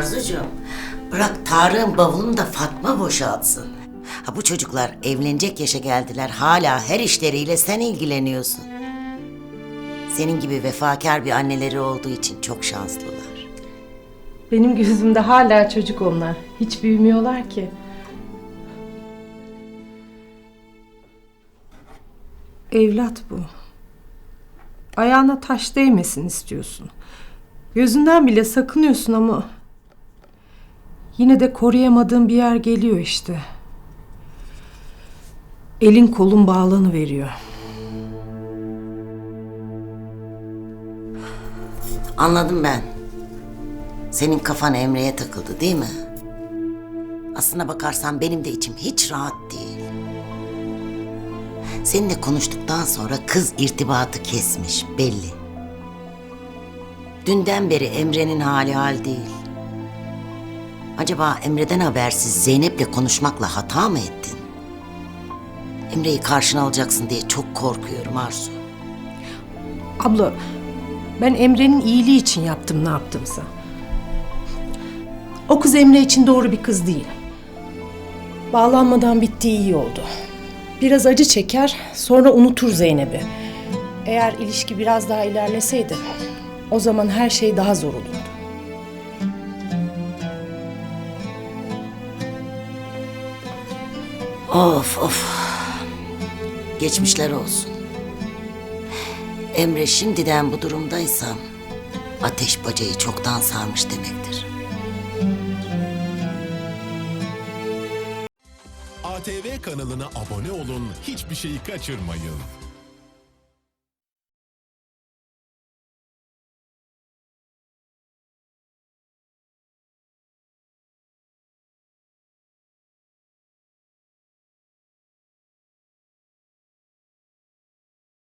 Arzucuğum, bırak Tarık'ın bavulunu da Fatma boşaltsın. Ha bu çocuklar evlenecek yaşa geldiler. Hala her işleriyle sen ilgileniyorsun. Senin gibi vefakar bir anneleri olduğu için çok şanslılar. Benim gözümde hala çocuk onlar. Hiç büyümüyorlar ki. Evlat bu. Ayağına taş değmesin istiyorsun. Gözünden bile sakınıyorsun ama yine de koruyamadığın bir yer geliyor işte. Elin kolun bağlanı veriyor. Anladım ben. Senin kafan Emre'ye takıldı değil mi? Aslına bakarsan benim de içim hiç rahat değil. Seninle konuştuktan sonra kız irtibatı kesmiş belli. Dünden beri Emre'nin hali hal değil. Acaba Emre'den habersiz Zeynep'le konuşmakla hata mı ettin? Emre'yi karşına alacaksın diye çok korkuyorum Arzu. Abla, ben Emre'nin iyiliği için yaptım ne yaptımsa. O kız Emre için doğru bir kız değil. Bağlanmadan bittiği iyi oldu. Biraz acı çeker, sonra unutur Zeynep'i. Eğer ilişki biraz daha ilerleseydi, o zaman her şey daha zor olurdu. Of of. Geçmişler olsun. Emre şimdiden bu durumdaysa ateş bacayı çoktan sarmış demektir. ATV kanalına abone olun, hiçbir şeyi kaçırmayın.